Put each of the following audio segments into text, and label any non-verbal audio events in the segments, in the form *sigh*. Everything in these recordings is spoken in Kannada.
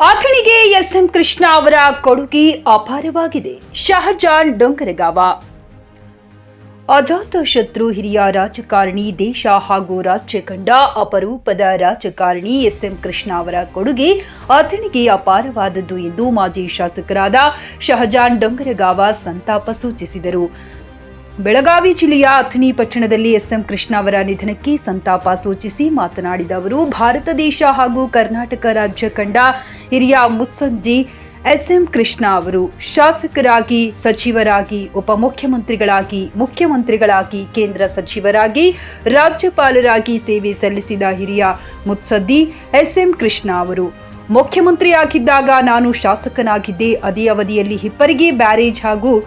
ಅಥಣಿಗೆ ಎಸ್ಎಂ ಕೃಷ್ಣ ಅವರ ಕೊಡುಗೆ ಅಪಾರವಾಗಿದೆ. ಶಹಜಾನ್ ಡೊಂಗರಗಾವ ಅಜಾತ ಶತ್ರು ಹಿರಿಯ ರಾಜಕಾರಣಿ, ದೇಶ ಹಾಗೂ ರಾಜ್ಯ ಕಂಡ ಅಪರೂಪದ ರಾಜಕಾರಣಿ ಎಸ್ಎಂ ಕೃಷ್ಣ ಅವರ ಕೊಡುಗೆ ಅಥಣಿಗೆ ಅಪಾರವಾದದ್ದು ಎಂದು ಮಾಜಿ ಶಾಸಕರಾದ ಶಹಜಾನ್ ಡೊಂಗರಗಾವ ಸಂತಾಪ ಸೂಚಿಸಿದರು. ಬೆಳಗಾವಿ ಜಿಲ್ಲೆಯ ಅಥಣಿ ಪಟ್ಟಣದಲ್ಲಿ ಎಸ್ಎಂ ಕೃಷ್ಣ ಅವರ ನಿಧನಕ್ಕೆ ಸಂತಾಪ ಸೂಚಿಸಿ ಮಾತನಾಡಿದ ಅವರು, ಭಾರತ ದೇಶ ಹಾಗೂ ಕರ್ನಾಟಕ ರಾಜ್ಯ ಕಂಡ ಹಿರಿಯ ಮುತ್ಸಂಜಿ ಎಸ್ಎಂ ಕೃಷ್ಣ ಅವರು ಶಾಸಕರಾಗಿ, ಸಚಿವರಾಗಿ, ಉಪಮುಖ್ಯಮಂತ್ರಿಗಳಾಗಿ, ಮುಖ್ಯಮಂತ್ರಿಗಳಾಗಿ, ಕೇಂದ್ರ ಸಚಿವರಾಗಿ, ರಾಜ್ಯಪಾಲರಾಗಿ ಸೇವೆ ಸಲ್ಲಿಸಿದ ಹಿರಿಯ ಮುತ್ಸದ್ದಿ ಎಸ್ಎಂ ಕೃಷ್ಣ ಅವರು. ಮುಖ್ಯಮಂತ್ರಿಯಾಗಿದ್ದಾಗ ನಾನು ಶಾಸಕನಾಗಿದ್ದೆ. ಅದೇ ಅವಧಿಯಲ್ಲಿ ಹಿಪ್ಪರಿಗೆ ಬ್ಯಾರೇಜ್ ಹಾಗೂ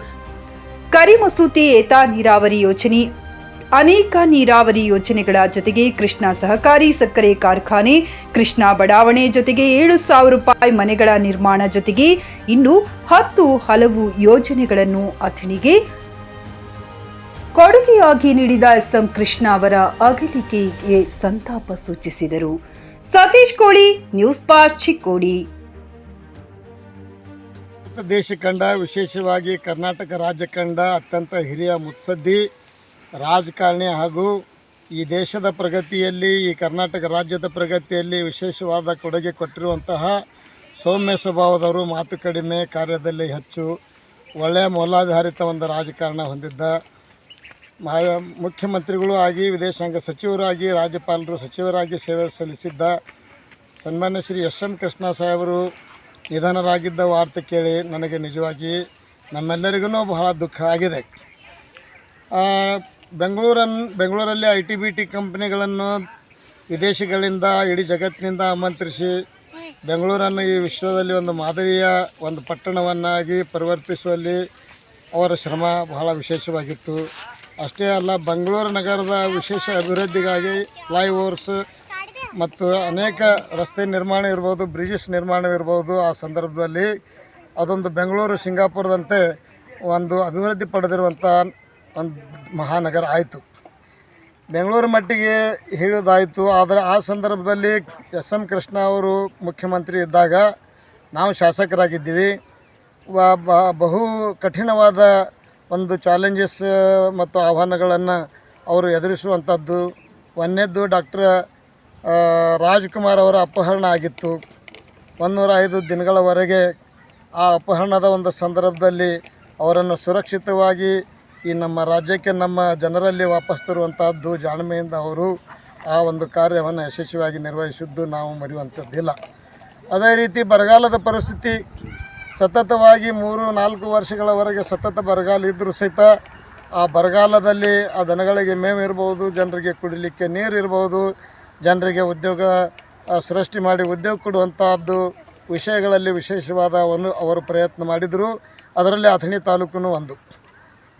ಕರಿಮಸೂತಿ ಏತ ನೀರಾವರಿ ಯೋಜನೆ. ಅನೇಕ ನೀರಾವರಿ ಯೋಜನೆಗಳ ಜೊತೆಗೆ ಕೃಷ್ಣಾ ಸಹಕಾರಿ ಸಕ್ಕರೆ ಕಾರ್ಖಾನೆ, ಕೃಷ್ಣಾ ಬಡಾವಣೆ ಜೊತೆಗೆ ಏಳು ಸಾವಿರ ರೂಪಾಯಿ ಮನೆಗಳ ನಿರ್ಮಾಣ ಜೊತೆಗೆ ಇನ್ನು ಹತ್ತು ಹಲವು ಯೋಜನೆಗಳನ್ನು ಅಥಣಿಗೆ ಕೊಡುಗೆಯಾಗಿ ನೀಡಿದ ಎಸ್ಎಂ ಕೃಷ್ಣ ಅವರ ಅಗಲಿಕೆಗೆ ಸಂತಾಪ ಸೂಚಿಸಿದರು. ಸತೀಶ್ ಕೋಳಿ, ನ್ಯೂಸ್ ಪಾರ್ಚಿ ಚಿಕ್ಕೋಡಿ. ಭಾರತ ದೇಶ ಕಂಡ, ವಿಶೇಷವಾಗಿ ಕರ್ನಾಟಕ ರಾಜ್ಯ ಕಂಡ ಅತ್ಯಂತ ಹಿರಿಯ ಮುತ್ಸದ್ದಿ, ರಾಜಕಾರಣಿ ಹಾಗೂ ಈ ದೇಶದ ಪ್ರಗತಿಯಲ್ಲಿ, ಈ ಕರ್ನಾಟಕ ರಾಜ್ಯದ ಪ್ರಗತಿಯಲ್ಲಿ ವಿಶೇಷವಾದ ಕೊಡುಗೆ ಕೊಟ್ಟಿರುವಂತಹ ಸೌಮ್ಯ ಸ್ವಭಾವದವರು ಮಾತು ಕಡಿಮೆ, ಕಾರ್ಯದಲ್ಲಿ ಹೆಚ್ಚು, ಒಳ್ಳೆಯ ಮೌಲಾಧಾರಿತ ಒಂದು ರಾಜಕಾರಣ ಹೊಂದಿದ್ದ ಮುಖ್ಯಮಂತ್ರಿಗಳು ಆಗಿ, ವಿದೇಶಾಂಗ ಸಚಿವರಾಗಿ, ರಾಜ್ಯಪಾಲರು ಸಚಿವರಾಗಿ ಸೇವೆ ಸಲ್ಲಿಸಿದ್ದ ಸನ್ಮಾನ್ಯ ಶ್ರೀ ಎಸ್ ಎಂ ಕೃಷ್ಣ ಸಾಹೇಬರು ನಿಧನರಾಗಿದ್ದ ವಾರ್ತೆ ಕೇಳಿ ನನಗೆ ನಿಜವಾಗಿ ನಮ್ಮೆಲ್ಲರಿಗೂ ಬಹಳ ದುಃಖ ಆಗಿದೆ. ಬೆಂಗಳೂರನ್, ಬೆಂಗಳೂರಲ್ಲಿ ಐ ಟಿ ಬಿ ಟಿ ಕಂಪ್ನಿಗಳನ್ನು ವಿದೇಶಗಳಿಂದ, ಇಡೀ ಜಗತ್ತಿನಿಂದ ಆಮಂತ್ರಿಸಿ ಬೆಂಗಳೂರನ್ನು ಈ ವಿಶ್ವದಲ್ಲಿ ಒಂದು ಮಾದರಿಯ ಒಂದು ಪಟ್ಟಣವನ್ನಾಗಿ ಪರಿವರ್ತಿಸುವಲ್ಲಿ ಅವರ ಶ್ರಮ ಬಹಳ ವಿಶೇಷವಾಗಿತ್ತು. ಅಷ್ಟೇ ಅಲ್ಲ, ಬೆಂಗಳೂರು ನಗರದ ವಿಶೇಷ ಅಭಿವೃದ್ಧಿಗಾಗಿ ಫ್ಲೈಓವರ್ಸ್ ಮತ್ತು ಅನೇಕ ರಸ್ತೆ ನಿರ್ಮಾಣ ಇರ್ಬೋದು ಬ್ರಿಡ್ಜಸ್ ನಿರ್ಮಾಣವಿರ್ಬೋದು ಆ ಸಂದರ್ಭದಲ್ಲಿ. ಅದೊಂದು ಬೆಂಗಳೂರು ಸಿಂಗಾಪುರದಂತೆ ಒಂದು ಅಭಿವೃದ್ಧಿ ಪಡೆದಿರುವಂಥ ಒಂದು ಮಹಾನಗರ ಆಯಿತು. ಬೆಂಗಳೂರು ಮಟ್ಟಿಗೆ ಹೇಳೋದಾಯಿತು ಆದರೆ ಆ ಸಂದರ್ಭದಲ್ಲಿ ಎಸ್ ಎಂ ಕೃಷ್ಣ ಅವರು ಮುಖ್ಯಮಂತ್ರಿ ಇದ್ದಾಗ ನಾವು ಶಾಸಕರಾಗಿದ್ದೀವಿ. ಬಹು ಕಠಿಣವಾದ ಒಂದು ಚಾಲೆಂಜಸ್ ಮತ್ತು ಆಹ್ವಾನಗಳನ್ನು ಅವರು ಎದುರಿಸುವಂಥದ್ದು. ಒಂದನೇದ್ದು ಡಾಕ್ಟರ್ ರಾಜ್ಕುಮಾರ್ ಅವರ ಅಪಹರಣ ಆಗಿತ್ತು. ಒಂದೂರ ಐದು ದಿನಗಳವರೆಗೆ ಆ ಅಪಹರಣದ ಒಂದು ಸಂದರ್ಭದಲ್ಲಿ ಅವರನ್ನು ಸುರಕ್ಷಿತವಾಗಿ ಈ ನಮ್ಮ ರಾಜ್ಯಕ್ಕೆ ನಮ್ಮ ಜನರಲ್ಲಿ ವಾಪಸ್ ತರುವಂತಹದ್ದು ಜಾಣ್ಮೆಯಿಂದ ಅವರು ಆ ಒಂದು ಕಾರ್ಯವನ್ನು ಯಶಸ್ವಿಯಾಗಿ ನಿರ್ವಹಿಸಿದ್ದು ನಾವು ಮರೆಯುವಂಥದ್ದಿಲ್ಲ. ಅದೇ ರೀತಿ ಬರಗಾಲದ ಪರಿಸ್ಥಿತಿ ಸತತವಾಗಿ ಮೂರು, ನಾಲ್ಕು ವರ್ಷಗಳವರೆಗೆ ಸತತ ಬರಗಾಲ ಇದ್ದರೂ ಸಹಿತ ಆ ಬರಗಾಲದಲ್ಲಿ ಆ ದನಗಳಿಗೆ ಮೇವು ಇರ್ಬೋದು, ಜನರಿಗೆ ಕುಡಿಲಿಕ್ಕೆ ನೀರು ಇರ್ಬೋದು ಜನರಿಗೆ ಉದ್ಯೋಗ ಸೃಷ್ಟಿ ಮಾಡಿ ಉದ್ಯೋಗ ಕೊಡುವಂತಹದ್ದು ವಿಷಯಗಳಲ್ಲಿ ವಿಶೇಷವಾದ ಒಂದು ಅವರು ಪ್ರಯತ್ನ ಮಾಡಿದರು. ಅದರಲ್ಲಿ ಅಥಣಿ ತಾಲೂಕು ಒಂದು.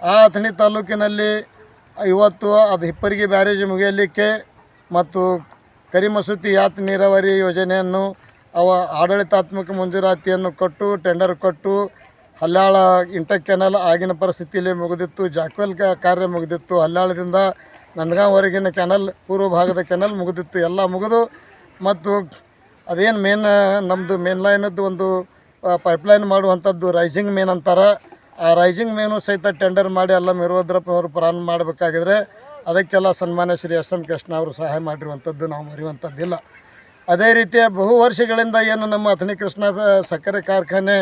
ಆ ಅಥಣಿ ತಾಲೂಕಿನಲ್ಲಿ ಇವತ್ತು ಅದು ಹಿಪ್ಪರಿಗೆ ಬ್ಯಾರೇಜ್ ಮುಗಿಯಲಿಕ್ಕೆ ಮತ್ತು ಕರಿಮಸೂತಿ ಯಾತ್ ನೀರಾವರಿ ಯೋಜನೆಯನ್ನು, ಅವ ಆಡಳಿತಾತ್ಮಕ ಮಂಜೂರಾತಿಯನ್ನು ಕೊಟ್ಟು, ಟೆಂಡರ್ ಕೊಟ್ಟು ಹಲ್ಲಾಳ ಇಂಟರ್ ಕೆನಲ್ ಆಗಿನ ಪರಿಸ್ಥಿತಿಯಲ್ಲಿ ಮುಗಿದಿತ್ತು, ಜಾಕ್ವೆಲ್ ಕಾರ್ಯ ಮುಗಿದಿತ್ತು. ಹಲ್ಯಾಳದಿಂದ ನಂದಗಾಂವರೆಗಿನ ಕೆನಲ್, ಪೂರ್ವ ಭಾಗದ ಕೆನಲ್ ಮುಗಿದಿತ್ತು. ಎಲ್ಲ ಮುಗಿದು ಮತ್ತು ಅದೇನು ಮೇನ್ ನಮ್ಮದು ಮೇನ್ ಲೈನದ್ದು ಒಂದು ಪೈಪ್ಲೈನ್ ಮಾಡುವಂಥದ್ದು ರೈಸಿಂಗ್ ಮೇನ್ ಅಂತಾರೆ. ಆ ರೈಸಿಂಗ್ ಮೇನು ಸಹಿತ ಟೆಂಡರ್ ಮಾಡಿ ಎಲ್ಲ ಅವರು ಪ್ರಾರಂಭ ಮಾಡಬೇಕಾಗಿದ್ರೆ ಅದಕ್ಕೆಲ್ಲ ಸನ್ಮಾನ್ಯ ಶ್ರೀ ಎಸ್ ಎಂ ಕೃಷ್ಣ ಅವರು ಸಹಾಯ ಮಾಡಿರುವಂಥದ್ದು ನಾವು ಮರೆಯುವಂಥದ್ದಿಲ್ಲ. ಅದೇ ರೀತಿಯ ಬಹು ವರ್ಷಗಳಿಂದ ಏನು ನಮ್ಮ ಅಥಣಿ ಕೃಷ್ಣ ಸಕ್ಕರೆ ಕಾರ್ಖಾನೆ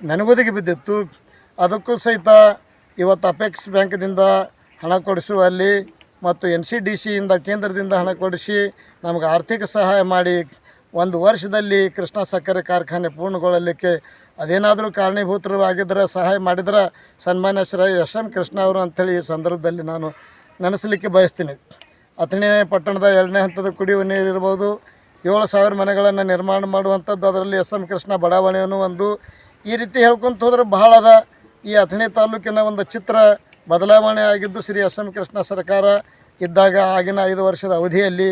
ನೆನಗುದಿಗೆ ಬಿದ್ದಿತ್ತು. ಅದಕ್ಕೂ ಸಹಿತ ಇವತ್ತು ಅಪೆಕ್ಸ್ ಬ್ಯಾಂಕ್ದಿಂದ ಹಣ ಕೊಡಿಸುವಲ್ಲಿ ಮತ್ತು ಎನ್ ಸಿ ಡಿ ಸಿಯಿಂದ ಕೇಂದ್ರದಿಂದ ಹಣ ಕೊಡಿಸಿ ನಮಗೆ ಆರ್ಥಿಕ ಸಹಾಯ ಮಾಡಿ ಒಂದು ವರ್ಷದಲ್ಲಿ ಕೃಷ್ಣ ಸಕ್ಕರೆ ಕಾರ್ಖಾನೆ ಪೂರ್ಣಗೊಳ್ಳಲಿಕ್ಕೆ ಅದೇನಾದರೂ ಕಾರಣೀಭೂತರಾಗಿದ್ದರೆ ಸಹಾಯ ಮಾಡಿದ್ರೆ ಸನ್ಮಾನ್ಯ ಶ್ರೀ ಎಸ್ ಎಂ ಕೃಷ್ಣ ಅವರು ಅಂಥೇಳಿ ಈ ಸಂದರ್ಭದಲ್ಲಿ ನಾನು ನೆನೆಸಲಿಕ್ಕೆ ಬಯಸ್ತೀನಿ. ಅಥಣಿ ಪಟ್ಟಣದ ಎರಡನೇ ಹಂತದ ಕುಡಿಯುವ ನೀರಿರ್ಬೋದು ಏಳು ಸಾವಿರ ಮನೆಗಳನ್ನು ನಿರ್ಮಾಣ ಮಾಡುವಂಥದ್ದು, ಅದರಲ್ಲಿ ಎಸ್ ಎಂ ಕೃಷ್ಣ ಬಡಾವಣೆಯನ್ನು ಒಂದು. ಈ ರೀತಿ ಹೇಳ್ಕೊತ ಹೋದ್ರೆ ಬಹಳ ಅದ ಈ ಅಥಣಿ ತಾಲೂಕಿನ ಒಂದು ಚಿತ್ರ ಬದಲಾವಣೆ ಆಗಿದ್ದು ಶ್ರೀ ಎಸ್ ಎಂ ಕೃಷ್ಣ ಸರ್ಕಾರ ಇದ್ದಾಗ ಆಗಿನ ಐದು ವರ್ಷದ ಅವಧಿಯಲ್ಲಿ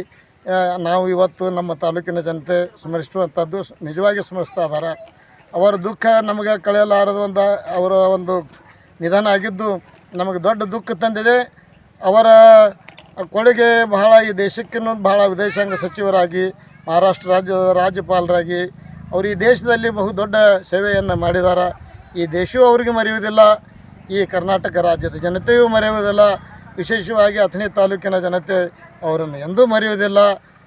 ನಾವು ಇವತ್ತು ನಮ್ಮ ತಾಲೂಕಿನ ಜನತೆ ಸ್ಮರಿಸುವಂಥದ್ದು ನಿಜವಾಗಿ ಸ್ಮರಿಸ್ತಾ ಇದ್ದಾರೆ. ಅವರ ದುಃಖ ನಮಗೆ ಕಳೆಯಲಾರದು ಒಂದು ಅವರ ಒಂದು ನಿಧನ ಆಗಿದ್ದು ನಮಗೆ ದೊಡ್ಡ ದುಃಖ ತಂದಿದೆ. ಅವರ ಕೊಡುಗೆ ಬಹಳ ಈ ದೇಶಕ್ಕಿನ್ನೂ ಬಹಳ ವಿದೇಶಾಂಗ ಸಚಿವರಾಗಿ, ಮಹಾರಾಷ್ಟ್ರ ರಾಜ್ಯದ ರಾಜ್ಯಪಾಲರಾಗಿ, ಅವರು ಈ ದೇಶದಲ್ಲಿ ಬಹು ದೊಡ್ಡ ಸೇವೆಯನ್ನು ಮಾಡಿದ್ದಾರೆ. ಈ ದೇಶವೂ ಅವರಿಗೆ ಮರೆಯುವುದಿಲ್ಲ. ಈ ಕರ್ನಾಟಕ ರಾಜ್ಯದ ಜನತೆಯೂ ಮರೆಯುವುದಿಲ್ಲ. ವಿಶೇಷವಾಗಿ ಅಥಣಿ ತಾಲೂಕಿನ ಜನತೆ ಅವರನ್ನು ಎಂದೂ ಮರೆಯುವುದಿಲ್ಲ.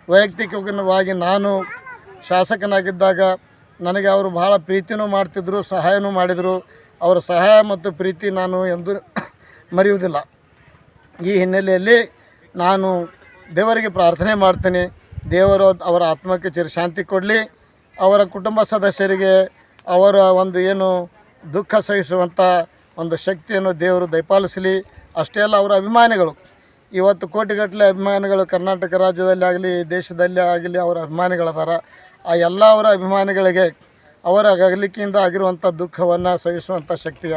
ವೈಯಕ್ತಿಕವಾಗಿ ನಾನು ಶಾಸಕನಾಗಿದ್ದಾಗ ನನಗೆ ಅವರು ಬಹಳ ಪ್ರೀತಿನೂ ಮಾಡ್ತಿದ್ದರು ಸಹಾಯನೂ ಮಾಡಿದರು. ಅವರ ಸಹಾಯ ಮತ್ತು ಪ್ರೀತಿ ನಾನು ಎಂದೂ *coughs* ಮರೆಯುವುದಿಲ್ಲ. ಈ ಹಿನ್ನೆಲೆಯಲ್ಲಿ ನಾನು ದೇವರಿಗೆ ಪ್ರಾರ್ಥನೆ ಮಾಡ್ತೀನಿ. ದೇವರು ಅವರ ಆತ್ಮಕ್ಕೆ ಚಿರ ಶಾಂತಿ ಕೊಡಲಿ. ಅವರ ಕುಟುಂಬ ಸದಸ್ಯರಿಗೆ ಅವರ ಒಂದು ಏನು ದುಃಖ ಸಹಿಸುವಂಥ ಒಂದು ಶಕ್ತಿಯನ್ನು ದೇವರು ದಯಪಾಲಿಸಲಿ. ಅಷ್ಟೇ ಅಲ್ಲ, ಅವರ ಅಭಿಮಾನಿಗಳು. ಇವತ್ತು ಕೋಟಿಗಟ್ಟಲೆ ಅಭಿಮಾನಿಗಳು ಕರ್ನಾಟಕ ರಾಜ್ಯದಲ್ಲಿ ಆಗಲಿ, ದೇಶದಲ್ಲಿ ಆಗಲಿ ಅವರ ಅಭಿಮಾನಿಗಳದಾರ. ಆ ಎಲ್ಲ ಅವರ ಅಭಿಮಾನಿಗಳಿಗೆ ಅವರ ಅಗಲಿಕೆಯಿಂದ ಆಗಿರುವಂಥ ದುಃಖವನ್ನು ಸಹಿಸುವಂಥ ಶಕ್ತಿಯ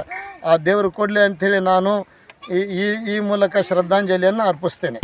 ಆ ದೇವರು ಕೊಡಲಿ ಅಂಥೇಳಿ ನಾನು ಈ ಈ ಈ ಮೂಲಕ ಶ್ರದ್ಧಾಂಜಲಿಯನ್ನು ಅರ್ಪಿಸ್ತೇನೆ.